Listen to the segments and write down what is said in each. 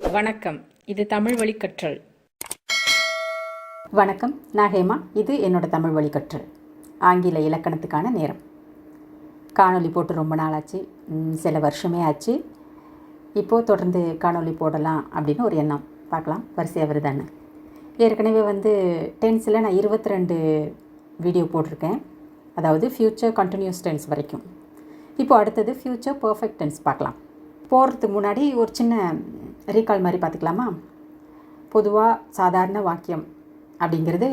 வணக்கம். இது தமிழ் வழி கற்றல் வணக்கம் நான் ஹேமா. இது என்னோட தமிழ் வழி கற்றல் ஆங்கில இலக்கணத்துக்கான நேரம். காணொளி போட்டு ரொம்ப நாள் ஆச்சு சில வருஷமே ஆச்சு. இப்போது தொடர்ந்து காணொளி போடலாம் அப்படின்னு ஒரு எண்ணம். பார்க்கலாம். வரிசையாக வருதான்னு. ஏற்கனவே வந்து டென்ஸில் நான் இருபத்தி ரெண்டு வீடியோ போட்டிருக்கேன். அதாவது ஃப்யூச்சர் கண்டினியூஸ் டென்ஸ் வரைக்கும். இப்போ அடுத்தது ஃப்யூச்சர் பர்ஃபெக்ட் டென்ஸ் பார்க்கலாம். போகிறதுக்கு முன்னாடி ஒரு சின்ன ரீகால் மாதிரி பார்த்துக்கலாமா? பொதுவாக சாதாரண வாக்கியம் அப்படிங்கிறது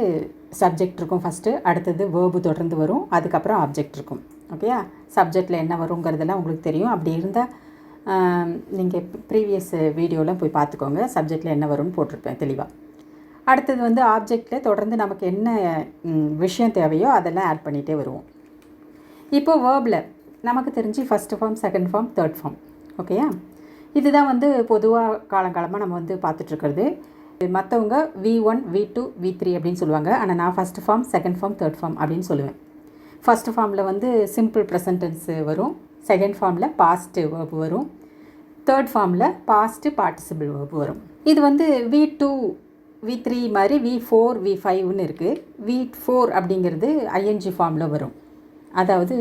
சப்ஜெக்ட் இருக்கும் ஃபஸ்ட்டு அடுத்தது வேர்பு தொடர்ந்து வரும். அதுக்கப்புறம் ஆப்ஜெக்ட் இருக்கும். ஓகேயா சப்ஜெக்டில் என்ன வருங்கிறதெல்லாம் உங்களுக்கு தெரியும். அப்படி இருந்தால் நீங்கள் ப்ரீவியஸ் வீடியோலாம் போய் பார்த்துக்கோங்க. சப்ஜெக்டில் என்ன வரும்னு போட்டிருப்பேன் தெளிவாக அடுத்தது வந்து ஆப்ஜெக்டில் தொடர்ந்து நமக்கு என்ன விஷயம் தேவையோ அதெல்லாம் ஆட் பண்ணிகிட்டே வருவோம். இப்போது வேர்பில் நமக்கு தெரிஞ்சு first form second form third form ஓகேயா இதுதான் வந்து பொதுவாக காலங்காலமாக நம்ம வந்து பார்த்துட்ருக்கிறது. மற்றவங்க V one V two V three அப்படின்னு சொல்லுவாங்க. ஆனால் நான் first form second form third form அப்படின்னு சொல்லுவேன். ஃபஸ்ட் ஃபார்மில் வந்து சிம்பிள் ப்ரெசன்டென்ஸு வரும். செகண்ட் ஃபார்மில் பாஸ்ட் வேர்பு வரும். தேர்ட் ஃபார்மில் பாஸ்ட்டு பார்ட்டிசிபிள் வேர்பு வரும். இது வந்து வி டூ வி த்ரீ மாதிரி வி ஃபோர் வி ஃபைவ்னு இருக்குது வி ஃபோர் அப்படிங்கிறது ஐஎன்ஜி ஃபார்மில் வரும். அதாவது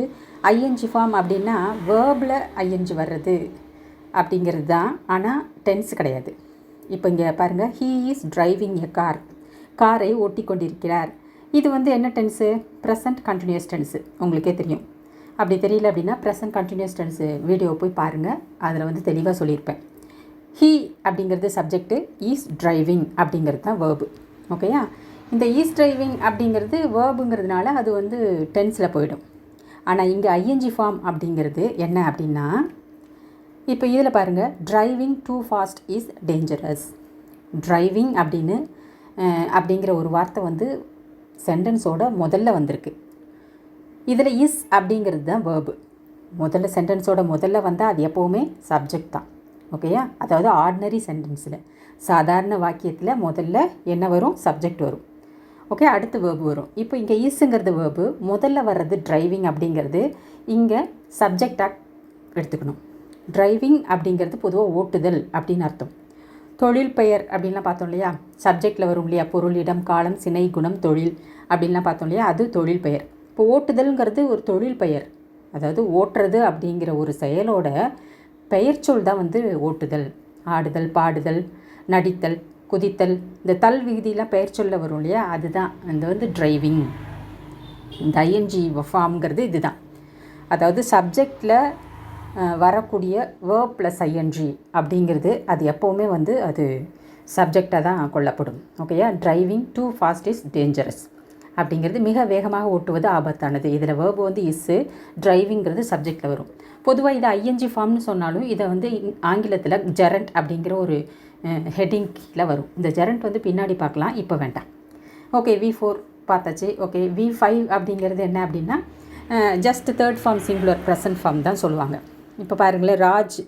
ஐஎன்ஜி ஃபார்ம் அப்படின்னா வேர்பில் ஐஎன்ஜி வர்றது. அப்படிங்கிறது தான். ஆனால் டென்ஸ் கிடையாது. இப்போ இங்கே பாருங்கள் he is driving a car காரை ஓட்டி கொண்டிருக்கிறார் இது வந்து என்ன டென்ஸு ப்ரெசன்ட் கண்டினியூஸ் டென்ஸு உங்களுக்கே தெரியும். அப்படி தெரியல அப்படின்னா ப்ரெசன்ட் கண்டினியூஸ் டென்ஸு வீடியோ போய் பாருங்கள் அதில் வந்து தெளிவாக சொல்லியிருப்பேன். ஹீ அப்படிங்கிறது சப்ஜெக்ட்டு ஈஸ் டிரைவிங் அப்படிங்கிறது தான் வேர்பு ஓகேயா இந்த ஈஸ் டிரைவிங் அப்படிங்கிறது வேர்புங்கிறதுனால அது வந்து டென்ஸில் போயிடும். ஆனால் இங்கே ஐஎன்ஜி ஃபார்ம் அப்படிங்கிறது என்ன அப்படின்னா இப்போ இதில் பாருங்கள் driving too fast is dangerous driving அப்படின்னு அப்படிங்கிற ஒரு வார்த்தை வந்து சென்டென்ஸோட முதல்ல வந்திருக்கு. இதில் இஸ் அப்படிங்கிறது தான் வேர்பு முதல்ல சென்டென்ஸோட முதல்ல வந்தால் அது எப்போவுமே சப்ஜெக்ட் தான். ஓகேயா அதாவது ஆர்டினரி சென்டென்ஸில் சாதாரண வாக்கியத்தில் முதல்ல என்ன வரும்? சப்ஜெக்ட் வரும். ஓகே அடுத்து வேர்பு வரும். இப்போ இங்கே ஈஸுங்கிறது வேர்பு முதல்ல வர்றது டிரைவிங் அப்படிங்கிறது இங்கே சப்ஜெக்டாக எடுத்துக்கணும். டிரைவிங் அப்படிங்கிறது பொதுவாக ஓட்டுதல் அப்படின்னு அர்த்தம். தொழில் பெயர் அப்படின்லாம் பார்த்தோம் இல்லையா? சப்ஜெக்டில் வரும் இல்லையா? பொருள் இடம் காலம் சினை குணம் தொழில் அப்படின்லாம் பார்த்தோம் இல்லையா? அது தொழில் பெயர். இப்போ ஓட்டுதல்ங்கிறது ஒரு தொழில் பெயர். அதாவது ஓட்டுறது அப்படிங்கிற ஒரு செயலோட பெயர்ச்சொல் தான் வந்து ஓட்டுதல். ஆடுதல் பாடுதல் நடித்தல் குதித்தல் இந்த தல் விகுதியெலாம் பெயர்ச்சொல்ல வரும் இல்லையா? அதுதான். இந்த வந்து டிரைவிங் இந்த ஐஎன்ஜி ஃபார்ம்ங்கிறது இதுதான். அதாவது சப்ஜெக்டில் வரக்கூடிய வேர்ப் ப்ளஸ் ஐஎன்ஜி அப்படிங்கிறது அது எப்போவுமே வந்து அது சப்ஜெக்டாக தான் கொள்ளப்படும். ஓகேயா driving too fast is dangerous அப்படிங்கிறது மிக வேகமாக ஓட்டுவது ஆபத்தானது. இதில் வேர்பு வந்து இஸ்ஸு டிரைவிங்கிறது சப்ஜெக்டில் வரும். பொதுவாக இது ஐஎன்ஜி ஃபார்ம்னு சொன்னாலும் இதை வந்து ஆங்கிலத்தில் ஜெரண்ட் அப்படிங்கிற ஒரு ஹெட்டிங் கீழே வரும். இந்த ஜெரண்ட் வந்து பின்னாடி பார்க்கலாம். இப்போ வேண்டாம். ஓகே வி ஃபோர் பார்த்தாச்சு. ஓகே வி ஃபைவ் அப்படிங்கிறது என்ன அப்படின்னா just third form singular present form தான் சொல்லுவாங்க. இப்போ பாருங்களேன் ராஜ்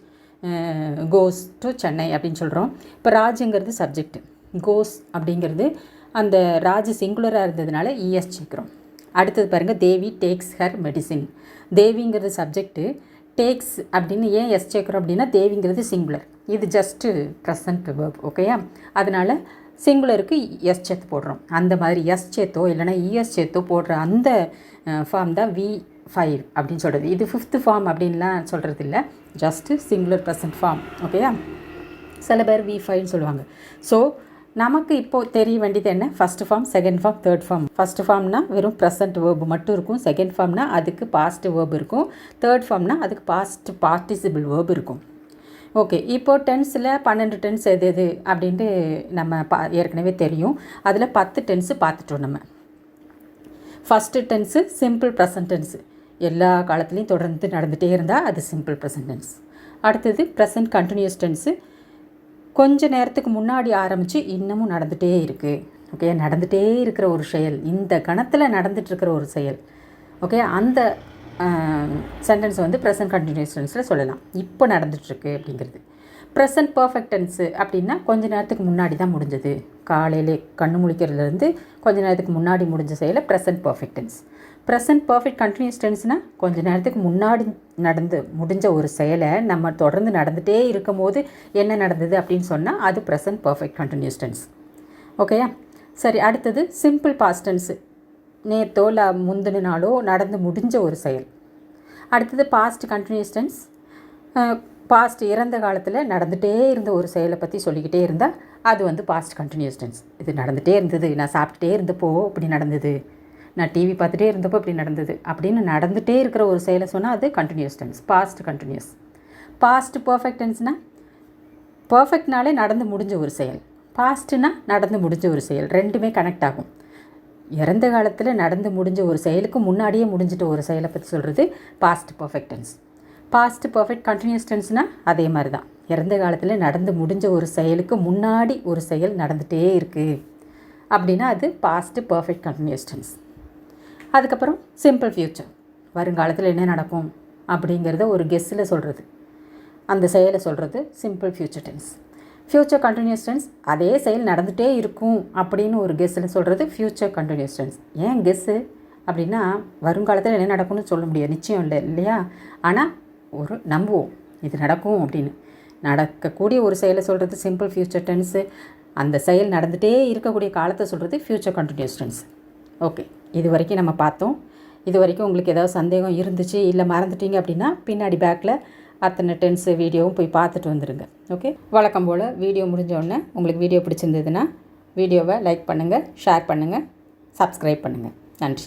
கோஸ் டு சென்னை அப்படின்னு சொல்கிறோம் இப்போ ராஜுங்கிறது சப்ஜெக்ட் கோஸ் அப்படிங்கிறது அந்த ராஜ் சிங்குலராக இருந்ததுனால இஎஸ் சேர்க்குறோம் அடுத்தது பாருங்கள் தேவி டேக்ஸ் ஹர் மெடிசின் தேவிங்கிறது சப்ஜெக்ட்டு டேக்ஸ் அப்படின்னு ஏன் எஸ் சேர்க்குறோம் அப்படின்னா தேவிங்கிறது சிங்குலர் இது ஜஸ்ட்டு ப்ரெசன்ட் வேர்ப் ஓகேயா அதனால் சிங்குலருக்கு எஸ் சேர்த்து போடுறோம். அந்த மாதிரி எஸ் சேர்த்தோ இல்லைனா இஎஸ் சேர்த்தோ போடுற அந்த ஃபார்ம் தான் வி ஃபைவ் அப்படின்னு சொல்கிறது இது ஃபிஃப்த்து ஃபார்ம் அப்படின்லாம் சொல்கிறது இல்லை ஜஸ்ட்டு சிங்குலர் ப்ரெசன்ட் ஃபார்ம் ஓகேயா சில பேர் வி ஃபைவ்னு சொல்லுவாங்க. ஸோ நமக்கு இப்போது தெரிய வேண்டியது என்ன? First form second form third form first ஃபார்ம்னா வெறும் ப்ரெசன்ட் வேர்பு மட்டும் இருக்கும். செகண்ட் ஃபார்ம்னா அதுக்கு பாஸ்ட் வேர்ப் இருக்கும். தேர்ட் ஃபார்ம்னா அதுக்கு பாஸ்ட் பார்ட்டிசிபிள் வேர்ப் இருக்கும். ஓகே இப்போது டென்ஸில் பன்னெண்டு டென்ஸ் எது எது அப்படின்ட்டு நம்ம பா ஏற்கனவே தெரியும். அதில் பத்து டென்ஸு பார்த்துட்டோம் நம்ம. First tense simple present tense எல்லா காலத்துலேயும் தொடர்ந்து நடந்துகிட்டே இருந்தால் அது சிம்பிள் ப்ரெசன்ட் டென்ஸ் அடுத்தது ப்ரெசன்ட் கண்டினியூஸ் டென்ஸு கொஞ்ச நேரத்துக்கு முன்னாடி ஆரம்பித்து இன்னமும் நடந்துகிட்டே இருக்குது ஓகே நடந்துகிட்டே இருக்கிற ஒரு செயல் இந்த கணத்தில் நடந்துகிட்ருக்கிற ஒரு செயல். ஓகே அந்த சென்டென்ஸ் வந்து ப்ரெசன்ட் கண்டினியூஸ் டென்ஸில் சொல்லலாம். இப்போ நடந்துகிட்ருக்கு அப்படிங்கிறது. ப்ரெசன்ட் பர்ஃபெக்ட் டென்ஸு அப்படின்னா கொஞ்ச நேரத்துக்கு முன்னாடி தான் முடிஞ்சது. காலையிலே கண்ணு முழிக்கிறதுலேருந்து கொஞ்ச நேரத்துக்கு முன்னாடி முடிஞ்ச செயலை present perfect tense present perfect continuous டென்ஸ்னால் கொஞ்ச நேரத்துக்கு முன்னாடி நடந்து முடிஞ்ச ஒரு செயலை நம்ம தொடர்ந்து நடந்துகிட்டே இருக்கும் போது என்ன நடந்தது அப்படின்னு சொன்னால் அது ப்ரெசன்ட் பர்ஃபெக்ட் கண்டினியூஸ் டென்ஸ் ஓகேயா சரி அடுத்தது சிம்பிள் பாஸ்டன்ஸு நேத்தோ இல்லை முந்தின நாளோ நடந்து முடிஞ்ச ஒரு செயல். அடுத்தது பாஸ்ட் கண்டினியூஸ் டென்ஸ் பாஸ்ட் இறந்த காலத்தில் நடந்துகிட்டே இருந்த ஒரு செயலை பற்றி சொல்லிக்கிட்டே இருந்தால் அது வந்து பாஸ்ட் கண்டினியூஸ் டென்ஸ் இது நடந்துகிட்டே இருந்தது நான் சாப்பிட்டுட்டே இருந்தப்போ இப்படி நடந்தது. நான் டிவி பார்த்துட்டே இருந்தப்போ இப்படி நடந்தது. அப்படின்னு நடந்துகிட்டே இருக்கிற ஒரு செயலை சொன்னால் அது continuous tense past continuous past perfect டென்ஸ்னால் பர்ஃபெக்ட்னாலே நடந்து முடிஞ்ச ஒரு செயல். பாஸ்ட்னா நடந்து முடிஞ்ச ஒரு செயல். ரெண்டுமே கனெக்ட் ஆகும். இறந்த காலத்தில் நடந்து முடிஞ்ச ஒரு செயலுக்கு முன்னாடியே முடிஞ்சிட்ட ஒரு செயலை பற்றி சொல்கிறது past perfect tense past perfect continuous டென்ஸ்னால் அதே மாதிரி தான் இறந்த காலத்தில் நடந்து முடிஞ்ச ஒரு செயலுக்கு முன்னாடி ஒரு செயல் நடந்துகிட்டே இருக்குது அப்படின்னா அது பாஸ்ட் பர்ஃபெக்ட் கண்டினியூஸ் டென்ஸ் அதுக்கப்புறம் சிம்பிள் ஃப்யூச்சர் வருங்காலத்தில் என்ன நடக்கும் அப்படிங்கிறத ஒரு கெஸ்ஸில் சொல்கிறது அந்த செயலை சொல்கிறது simple future tense future continuous tense அதே செயல் நடந்துகிட்டே இருக்கும் அப்படின்னு ஒரு கெஸ்ஸில் சொல்கிறது ஃப்யூச்சர் கண்டினியூஸ் டென்ஸ் ஏன் கெஸ்ஸு அப்படின்னா வருங்காலத்தில் என்ன நடக்கும்னு சொல்ல முடியாது. நிச்சயம் இல்லை இல்லையா? ஆனால் ஒரு நம்புவோம் இது நடக்கும் அப்படின்னு. நடக்கக்கூடிய ஒரு செயலை சொல்கிறது சிம்பிள் ஃப்யூச்சர் டென்ஸு அந்த செயல் நடந்துகிட்டே இருக்கக்கூடிய காலத்தை சொல்கிறது ஃப்யூச்சர் கண்டினியூஸ் டென்ஸ் ஓகே இது வரைக்கும் நம்ம பார்த்தோம். இது வரைக்கும் உங்களுக்கு ஏதாவது சந்தேகம் இருந்துச்சு இல்லை மறந்துட்டீங்க அப்படின்னா பின்னாடி பேக்கில் அத்தனை டென்ஸு வீடியோவும் போய் பார்த்துட்டு வந்துடுங்க ஓகே வழக்கம் போல் வீடியோ முடிஞ்ச உடனே உங்களுக்கு வீடியோ பிடிச்சிருந்ததுன்னா வீடியோவை லைக் பண்ணுங்கள் ஷேர் பண்ணுங்கள் சப்ஸ்கிரைப் பண்ணுங்கள் நன்றி.